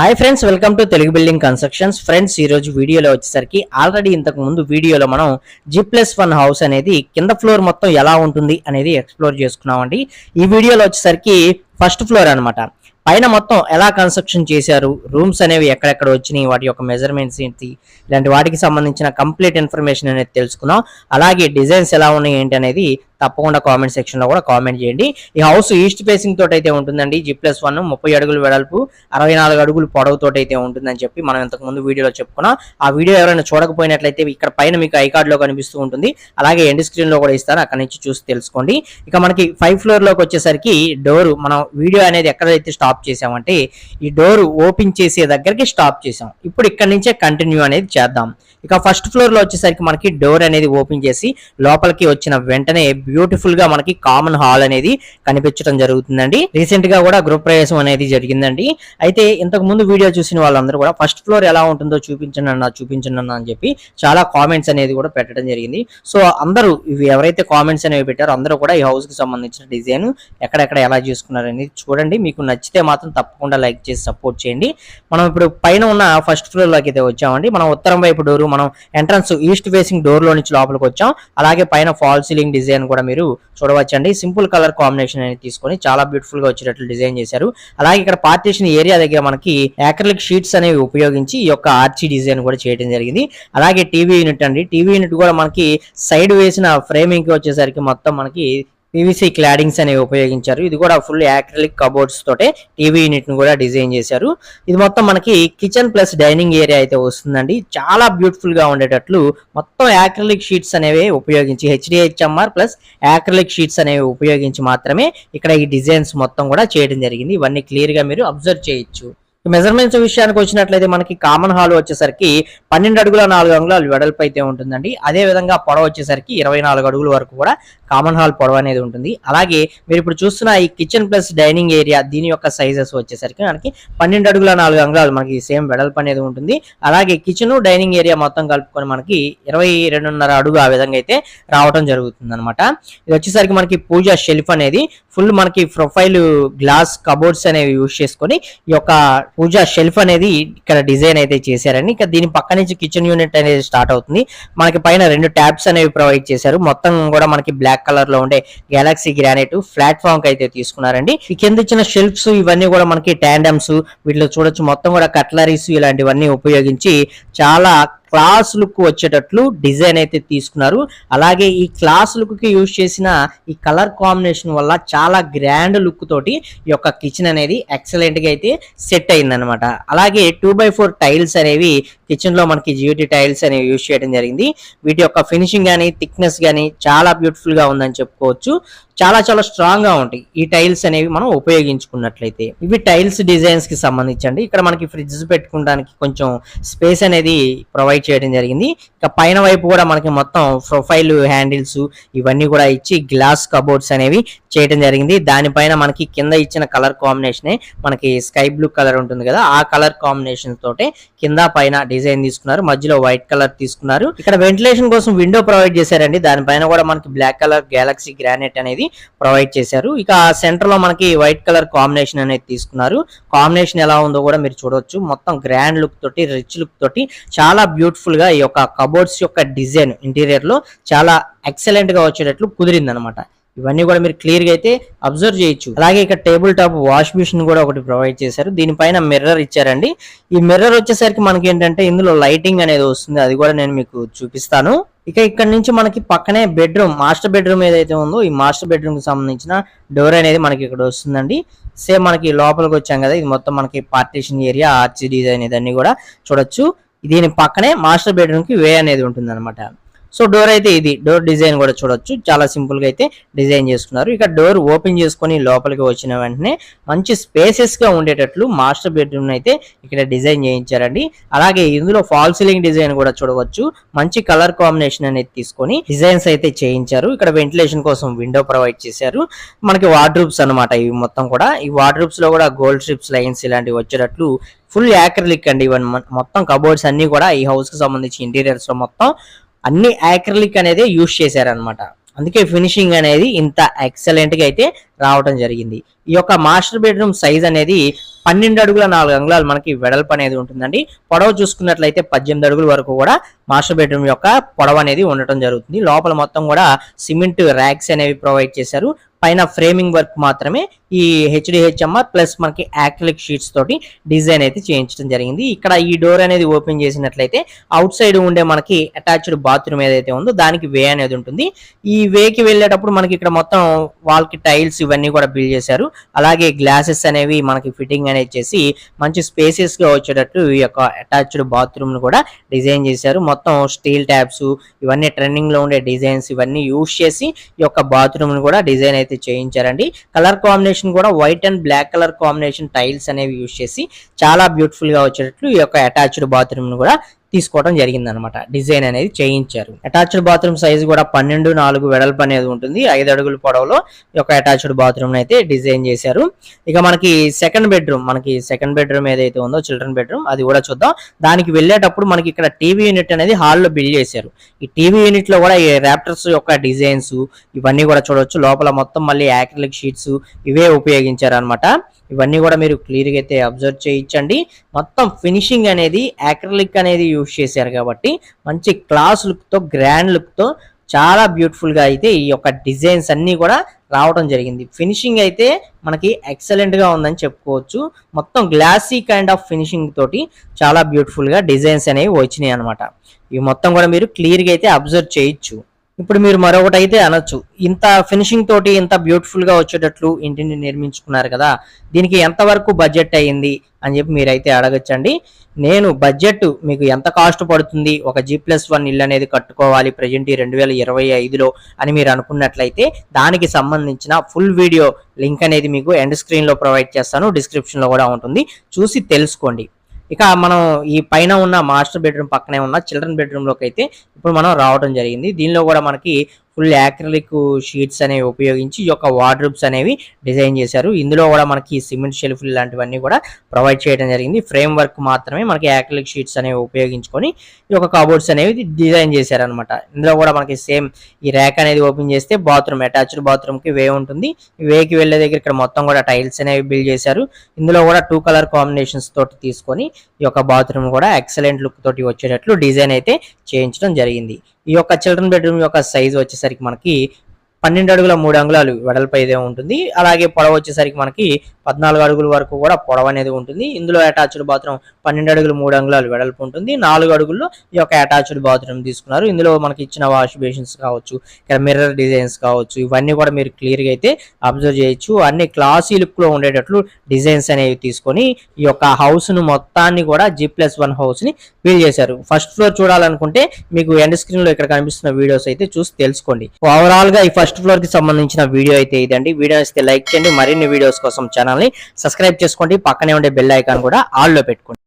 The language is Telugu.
Hi friends welcome to Telugu building constructions friends ఈ రోజు వీడియోలో వచ్చేసరికి ఆల్రెడీ ఇంతకు ముందు వీడియోలో మనం జి ప్లస్ వన్ హౌస్ అనేది కింద ఫ్లోర్ మొత్తం ఎలా ఉంటుంది అనేది ఎక్స్ప్లోర్ చేసుకున్నామండి. ఈ వీడియోలో వచ్చేసరికి ఫస్ట్ ఫ్లోర్ అన్నమాట. పైన మొత్తం ఎలా కన్స్ట్రక్షన్ చేశారు? రూమ్స్ అనేవి ఎక్కడెక్కడ వచ్చినాయి? వాటి యొక్క మెజర్మెంట్స్ ఏంటి? ఇలాంటి వాటికి సంబంధించిన కంప్లీట్ ఇన్ఫర్మేషన్ అనేది తెలుసుకున్నాం. అలాగే డిజైన్స్ ఎలా ఉన్నాయి ఏంటి అనేది తప్పకుండా కామెంట్ సెక్షన్లో కూడా కామెంట్ చేయండి. ఈ హౌస్ ఈస్ట్ ఫేసింగ్ తోటి అయితే ఉంటుందండి. జి ప్లస్ వన్ ముప్పై అడుగులు వెడల్పు అరవై నాలుగు అడుగులు పొడవు తోటైతే అయితే ఉంటుందని చెప్పి మనం ఇంతకు ముందు వీడియోలో చెప్పుకున్నాం. ఆ వీడియో ఎవరైనా చూడకపోయినట్లయితే ఇక్కడ పైన మీకు ఐ లో కనిపిస్తూ ఉంటుంది. అలాగే ఎండ్ స్క్రీన్లో కూడా ఇస్తాను. అక్కడ నుంచి చూసి తెలుసుకోండి. ఇక మనకి ఫైవ్ ఫ్లోర్లోకి వచ్చేసరికి డోర్ మనం వీడియో అనేది ఎక్కడైతే స్టాప్ చేసామంటే ఈ డోర్ ఓపెన్ చేసే దగ్గరికి స్టాప్ చేసాం ఇప్పుడు ఇక్కడ నుంచే కంటిన్యూ అనేది చేద్దాం. ఇక ఫస్ట్ ఫ్లోర్లో వచ్చేసరికి మనకి డోర్ అనేది ఓపెన్ చేసి లోపలికి వచ్చిన వెంటనే బ్యూటిఫుల్గా మనకి కామన్ హాల్ అనేది కనిపించడం జరుగుతుందండి. రీసెంట్గా కూడా గృహ ప్రవేశం అనేది జరిగిందండి. అయితే ఇంతకు ముందు వీడియో చూసిన వాళ్ళందరూ కూడా ఫస్ట్ ఫ్లోర్ ఎలా ఉంటుందో చూపించండి అన్న చూపించండి అన్న అని చెప్పి చాలా కామెంట్స్ అనేది కూడా పెట్టడం జరిగింది. సో అందరూ ఇవి ఎవరైతే కామెంట్స్ అనేవి పెట్టారో అందరూ కూడా ఈ హౌస్కి సంబంధించిన డిజైన్ ఎక్కడెక్కడ ఎలా చేసుకున్నారు అనేది చూడండి. మీకు నచ్చితే మాత్రం తప్పకుండా లైక్ చేసి సపోర్ట్ చేయండి. మనం ఇప్పుడు పైన ఉన్న ఫస్ట్ ఫ్లోర్లోకి అయితే వచ్చామండి. మనం ఉత్తరం వైపు డోరు మనం ఎంట్రన్స్ ఈస్ట్ ఫేసింగ్ డోర్లో నుంచి లోపలికి వచ్చాం. అలాగే పైన ఫాల్ సీలింగ్ డిజైన్ కూడా మీరు చూడవచ్చండి. సింపుల్ కలర్ కాంబినేషన్ అనేది తీసుకొని చాలా బ్యూటిఫుల్గా వచ్చేటట్లు డిజైన్ చేశారు. అలాగే ఇక్కడ పార్టీషన్ ఏరియా దగ్గర మనకి యాక్రిలిక్ షీట్స్ అనేవి ఉపయోగించి ఈ యొక్క ఆర్చి డిజైన్ కూడా చేయడం జరిగింది. అలాగే టీవీ యూనిట్ అండి. టీవీ యూనిట్ కూడా మనకి సైడ్ వేసిన ఫ్రేమింగ్కి వచ్చేసరికి మొత్తం మనకి పీవీసీ క్లాడింగ్స్ అనేవి ఉపయోగించారు. ఇది కూడా ఫుల్ యాక్రిలిక్ కబోర్డ్స్ తోటే టీవీ యూనిట్ను కూడా డిజైన్ చేశారు. ఇది మొత్తం మనకి కిచెన్ ప్లస్ డైనింగ్ ఏరియా అయితే వస్తుందండి. చాలా బ్యూటిఫుల్గా ఉండేటట్లు మొత్తం యాక్రిలిక్ షీట్స్ అనేవి ఉపయోగించి హెచ్డిహెచ్ఎంఆర్ ప్లస్ యాక్రిలిక్ షీట్స్ అనేవి ఉపయోగించి మాత్రమే ఇక్కడ ఈ డిజైన్స్ మొత్తం కూడా చేయడం జరిగింది. ఇవన్నీ క్లియర్గా మీరు అబ్జర్వ్ చేయొచ్చు. మెజర్మెంట్స్ విషయానికి వచ్చినట్లయితే మనకి కామన్ హాల్ వచ్చేసరికి పన్నెండు అడుగుల నాలుగు అంగుళాలు వెడల్పు అయితే ఉంటుందండి. అదే విధంగా వచ్చేసరికి ఇరవై నాలుగు అడుగుల వరకు కూడా కామన్ హాల్ పొడవ అనేది ఉంటుంది. అలాగే మీరు ఇప్పుడు చూస్తున్న ఈ కిచెన్ ప్లస్ డైనింగ్ ఏరియా దీని యొక్క సైజెస్ వచ్చేసరికి మనకి పన్నెండు అడుగుల నాలుగు అంగుళాలు మనకి సేమ్ వెడల్పు అనేది ఉంటుంది. అలాగే కిచెన్ డైనింగ్ ఏరియా మొత్తం కలుపుకొని మనకి ఇరవై రెండున్నర అడుగు ఆ విధంగా అయితే రావటం జరుగుతుంది అనమాట ఇది వచ్చేసరికి మనకి పూజ షెల్ఫ్ అనేది ఫుల్ మనకి ప్రొఫైల్ గ్లాస్ కబోర్డ్స్ అనేవి యూజ్ చేసుకొని ఈ యొక్క పూజా షెల్ఫ్ అనేది ఇక్కడ డిజైన్ అయితే చేశారండి. ఇక దీని పక్క నుంచి కిచెన్ యూనిట్ అనేది స్టార్ట్ అవుతుంది. మనకి పైన రెండు ట్యాబ్స్ అనేవి ప్రొవైడ్ చేశారు. మొత్తం కూడా మనకి బ్లాక్ కలర్లో ఉండే గెలాక్సీ గ్రానైట్ ప్లాట్ఫామ్కి అయితే తీసుకున్నారండి. ఈ కింద ఇచ్చిన షెల్ఫ్స్ ఇవన్నీ కూడా మనకి ట్యాండమ్స్ వీటిలో చూడొచ్చు. మొత్తం కూడా కట్లరీస్ ఇలాంటివన్నీ ఉపయోగించి చాలా క్లాస్ లుక్ వచ్చేటట్లు డిజైన్ అయితే తీసుకున్నారు. అలాగే ఈ క్లాస్ లుక్కి యూజ్ చేసిన ఈ కలర్ కాంబినేషన్ వల్ల చాలా గ్రాండ్ లుక్ తోటి ఈ యొక్క కిచెన్ అనేది ఎక్సలెంట్గా అయితే సెట్ అయిందనమాట అలాగే టూ బై ఫోర్ టైల్స్ అనేవి కిచెన్లో మనకి జియోటీ టైల్స్ అనేవి యూజ్ చేయడం జరిగింది. వీటి యొక్క ఫినిషింగ్ కానీ థిక్నెస్ కానీ చాలా బ్యూటిఫుల్గా ఉందని చెప్పుకోవచ్చు. చాలా చాలా స్ట్రాంగ్గా ఉంటాయి. ఈ టైల్స్ అనేవి మనం ఉపయోగించుకున్నట్లయితే. ఇవి టైల్స్ డిజైన్స్కి సంబంధించండి. ఇక్కడ మనకి ఫ్రిడ్జ్ పెట్టుకోవడానికి కొంచెం స్పేస్ అనేది ప్రొవైడ్ చేయడం జరిగింది. ఇక పైన వైపు కూడా మనకి మొత్తం ప్రొఫైల్ హ్యాండిల్స్ ఇవన్నీ కూడా ఇచ్చి గ్లాస్ కబోర్డ్స్ అనేవి చేయడం జరిగింది. దానిపైన మనకి కింద ఇచ్చిన కలర్ కాంబినేషన్ మనకి స్కై బ్లూ కలర్ ఉంటుంది కదా ఆ కలర్ కాంబినేషన్ తోటే కింద పైన డిజైన్ డిజైన్ తీసుకున్నారు. మధ్యలో వైట్ కలర్ తీసుకున్నారు. ఇక్కడ వెంటిలేషన్ కోసం విండో ప్రొవైడ్ చేశారండి. దానిపైన కూడా మనకి బ్లాక్ కలర్ గ్యాలక్సీ గ్రానైట్ అనేది ప్రొవైడ్ చేశారు. ఇక సెంటర్లో మనకి వైట్ కలర్ కాంబినేషన్ అనేది తీసుకున్నారు. కాంబినేషన్ ఎలా ఉందో కూడా మీరు చూడొచ్చు. మొత్తం గ్రాండ్ లుక్ తోటి రిచ్ లుక్ తోటి చాలా బ్యూటిఫుల్గా ఈ యొక్క కబోర్డ్స్ యొక్క డిజైన్ ఇంటీరియర్లో చాలా ఎక్సలెంట్గా వచ్చేటట్లు కుదిరింది అనమాట ఇవన్నీ కూడా మీరు క్లియర్గా అయితే అబ్జర్వ్ చేయొచ్చు. అలాగే ఇక్కడ టేబుల్ టాప్ వాష్ మిషన్ కూడా ఒకటి ప్రొవైడ్ చేశారు. దీనిపైన మిర్రర్ ఇచ్చారండి. ఈ మిర్రర్ వచ్చేసరికి మనకి ఏంటంటే ఇందులో లైటింగ్ అనేది వస్తుంది. అది కూడా నేను మీకు చూపిస్తాను. ఇక ఇక్కడ నుంచి మనకి పక్కనే బెడ్రూమ్ మాస్టర్ బెడ్రూమ్ ఏదైతే ఉందో ఈ మాస్టర్ బెడ్రూమ్కి సంబంధించిన డోర్ అనేది మనకి ఇక్కడ వస్తుందండి. సేమ్ మనకి లోపలికి వచ్చాం కదా ఇది మొత్తం మనకి పార్టీషన్ ఏరియా ఆర్చి డిజైన్ ఇదన్నీ కూడా చూడొచ్చు. దీని పక్కనే మాస్టర్ బెడ్రూమ్కి వే అనేది ఉంటుంది సో డోర్ అయితే ఇది. డోర్ డిజైన్ కూడా చూడొచ్చు. చాలా సింపుల్గా అయితే డిజైన్ చేసుకున్నారు. ఇక డోర్ ఓపెన్ చేసుకొని లోపలికి వచ్చిన వెంటనే మంచి స్పేసెస్గా ఉండేటట్లు మాస్టర్ బెడ్రూమ్ అయితే ఇక్కడ డిజైన్ చేయించారండి. అలాగే ఇందులో ఫాల్ సీలింగ్ డిజైన్ కూడా చూడవచ్చు. మంచి కలర్ కాంబినేషన్ అనేది తీసుకొని డిజైన్స్ అయితే చేయించారు. ఇక్కడ వెంటిలేషన్ కోసం విండో ప్రొవైడ్ చేశారు. మనకి వార్డ్రూబ్స్ అన్నమాట ఇవి మొత్తం కూడా. ఈ వార్డ్రూబ్స్లో కూడా గోల్డ్ స్ట్రిప్స్ లైన్స్ ఇలాంటివి వచ్చేటట్లు ఫుల్ యాక్రిలిక్ అండి. ఇవన్నీ మొత్తం కబోర్డ్స్ అన్ని కూడా ఈ హౌస్కి సంబంధించి ఇంటీరియర్స్లో మొత్తం అన్ని యాక్రిలిక్ అనేది యూజ్ చేశారనమాట అందుకే ఫినిషింగ్ అనేది ఇంత ఎక్సలెంట్గా అయితే రావడం జరిగింది. ఈ యొక్క మాస్టర్ బెడ్రూమ్ సైజ్ అనేది పన్నెండు అడుగుల నాలుగు అంగుళాలు మనకి వెడల్పు అనేది ఉంటుందండి. పొడవు చూసుకున్నట్లయితే పద్దెనిమిది అడుగుల వరకు కూడా మాస్టర్ బెడ్రూమ్ యొక్క పొడవు అనేది ఉండటం జరుగుతుంది. లోపల మొత్తం కూడా సిమెంట్ ర్యాక్స్ అనేవి ప్రొవైడ్ చేశారు. పైన ఫ్రేమింగ్ వర్క్ మాత్రమే ఈ హెచ్డిహెచ్ఎంఆర్ ప్లస్ మనకి యాక్రిలిక్ షీట్స్ తోటి డిజైన్ అయితే చేయించడం జరిగింది. ఇక్కడ ఈ డోర్ అనేది ఓపెన్ చేసినట్లయితే అవుట్ సైడ్ ఉండే మనకి అటాచ్డ్ బాత్రూమ్ ఏదైతే ఉందో దానికి వే అనేది ఉంటుంది. ఈ వేకి వెళ్ళేటప్పుడు మనకి ఇక్కడ మొత్తం వాల్కి టైల్స్ ఇవన్నీ కూడా బిల్డ్ చేశారు. అలాగే గ్లాసెస్ అనేవి మనకి ఫిట్టింగ్ అనేది చేసి మంచి స్పేసెస్గా వచ్చేటట్టు ఈ యొక్క అటాచ్డ్ బాత్రూమ్ కూడా డిజైన్ చేశారు. మొత్తం స్టీల్ ట్యాబ్స్ ఇవన్నీ ట్రెండింగ్లో ఉండే డిజైన్స్ ఇవన్నీ యూస్ చేసి ఈ యొక్క బాత్రూమ్ కూడా డిజైన్ అయితే చేయించారండి. కలర్ కాంబినేషన్ కూడా white and black colour combination tiles అనేవి యూస్ చేసి చాలా బ్యూటిఫుల్గా వచ్చేటట్లు ఈ యొక్క అటాచ్డ్ బాత్రూమ్ కూడా తీసుకోవడం జరిగింది అనమాట డిజైన్ అనేది చేయించారు. అటాచ్డ్ బాత్రూమ్ సైజ్ కూడా పన్నెండు నాలుగు వెడల్పు అనేది ఉంటుంది. ఐదు అడుగుల పొడవులో ఈ యొక్క అటాచ్డ్ బాత్రూమ్ అయితే డిజైన్ చేశారు. ఇక మనకి సెకండ్ బెడ్రూమ్ మనకి సెకండ్ బెడ్రూమ్ ఏదైతే ఉందో చిల్డ్రన్ బెడ్రూమ్ అది కూడా చూద్దాం. దానికి వెళ్ళేటప్పుడు మనకి ఇక్కడ టీవీ యూనిట్ అనేది హాల్లో బిల్డ్ చేశారు. ఈ టీవీ యూనిట్లో కూడా ఈ ర్యాప్టర్స్ యొక్క డిజైన్స్ ఇవన్నీ కూడా చూడొచ్చు. లోపల మొత్తం మళ్ళీ యాక్రిలిక్ షీట్స్ ఇవే ఉపయోగించారు అనమాట ఇవన్నీ కూడా మీరు క్లియర్గా అయితే అబ్జర్వ్ చేయించండి. మొత్తం ఫినిషింగ్ అనేది యాక్రిలిక్ అనేది యూజ్ చేశారు కాబట్టి మంచి క్లాస్ లుక్తో గ్రాండ్ లుక్తో చాలా బ్యూటిఫుల్గా అయితే ఈ యొక్క డిజైన్స్ అన్నీ కూడా రావడం జరిగింది. ఫినిషింగ్ అయితే మనకి ఎక్సలెంట్గా ఉందని చెప్పుకోవచ్చు. మొత్తం గ్లాసీ కైండ్ ఆఫ్ ఫినిషింగ్ తోటి చాలా బ్యూటిఫుల్గా డిజైన్స్ అనేవి వచ్చినాయి అనమాట ఇవి మొత్తం కూడా మీరు క్లియర్గా అయితే అబ్జర్వ్ చేయొచ్చు. ఇప్పుడు మీరు మరొకటి అయితే అనొచ్చు. ఇంత ఫినిషింగ్ తోటి ఇంత బ్యూటిఫుల్గా వచ్చేటట్లు ఇంటిని నిర్మించుకున్నారు కదా దీనికి ఎంతవరకు బడ్జెట్ అయ్యింది అని చెప్పి మీరైతే అడగచ్చండి. నేను బడ్జెట్ మీకు ఎంత కాస్ట్ పడుతుంది ఒక జీ ప్లస్ వన్ ఇల్లు అనేది కట్టుకోవాలి ప్రజెంట్ ఈ రెండు వేల ఇరవై ఐదులో అని మీరు అనుకున్నట్లయితే దానికి సంబంధించిన ఫుల్ వీడియో లింక్ అనేది మీకు ఎండ్ స్క్రీన్లో ప్రొవైడ్ చేస్తాను డిస్క్రిప్షన్లో కూడా ఉంటుంది. చూసి తెలుసుకోండి. ఇక మనం ఈ పైన ఉన్న మాస్టర్ బెడ్రూమ్ పక్కనే ఉన్న చిల్డ్రన్ బెడ్రూమ్లోకి అయితే ఇప్పుడు మనం రావడం జరిగింది. దీనిలో కూడా మనకి ఫుల్ యాక్రిలిక్ షీట్స్ అనేవి ఉపయోగించి ఈ యొక్క వార్డ్రూప్స్ అనేవి డిజైన్ చేశారు. ఇందులో కూడా మనకి సిమెంట్ షెల్ఫ్ లాంటివన్నీ కూడా ప్రొవైడ్ చేయడం జరిగింది. ఫ్రేమ్ వర్క్ మాత్రమే మనకి యాక్రిలిక్ షీట్స్ అనేవి ఉపయోగించుకొని ఈ యొక్క కబోర్డ్స్ అనేవి డిజైన్ చేశారనమాట ఇందులో కూడా మనకి సేమ్ ఈ ర్యాక్ అనేది ఓపెన్ చేస్తే బాత్రూమ్ అటాచ్డ్ బాత్రూమ్కి వే ఉంటుంది. వేకి వెళ్ళే దగ్గర ఇక్కడ మొత్తం కూడా టైల్స్ అనేవి బిల్డ్ చేశారు. ఇందులో కూడా టూ కలర్ కాంబినేషన్స్ తోటి తీసుకొని ఈ యొక్క బాత్రూమ్ కూడా ఎక్సలెంట్ లుక్ తోటి వచ్చేటట్లు డిజైన్ అయితే చేయించడం జరిగింది. ఈ యొక్క చిల్డ్రన్ బెడ్రూమ్ యొక్క సైజ్ వచ్చేసరికి మనకి పన్నెండు అడుగుల మూడు అంగుళాలు వెడల్పు అయితే ఉంటుంది. అలాగే పొడవు వచ్చేసరికి మనకి పద్నాలుగు అడుగుల వరకు కూడా పొడవు అనేది ఉంటుంది. ఇందులో అటాచ్డ్ బాత్రూమ్ పన్నెండు అడుగులు మూడు అంగుళాలు వెడల్పు ఉంటుంది. నాలుగు అడుగుల్లో ఈ యొక్క అటాచ్డ్ బాత్రూమ్ తీసుకున్నారు. ఇందులో మనకి ఇచ్చిన వాష్ బేసిన్స్ కావచ్చు ఇక్కడ మిర్రర్ డిజైన్స్ కావచ్చు ఇవన్నీ కూడా మీరు క్లియర్గా అయితే అబ్జర్వ్ చేయొచ్చు. అన్ని క్లాసీ లుక్లో ఉండేటట్లు డిజైన్స్ అనేవి తీసుకొని ఈ యొక్క హౌస్ను మొత్తాన్ని కూడా జీ ప్లస్ వన్ హౌస్ని బిల్డ్ చేశారు. ఫస్ట్ ఫ్లోర్ చూడాలనుకుంటే మీకు ఎండ్ స్క్రీన్లో ఇక్కడ కనిపిస్తున్న వీడియోస్ అయితే చూసి తెలుసుకోండి. ఓవరాల్గా ఈ ఫస్ట్ ఫ్లోర్కి సంబంధించిన వీడియో అయితే ఇదండి. వీడియో అయితే లైక్ చేయండి. మరిన్ని వీడియోస్ కోసం ఛానల్ సబ్స్క్రైబ్ చేసుకోండి. పక్కనే ఉండే బెల్ ఐకాన్ కూడా ఆల్లో పెట్టుకోండి.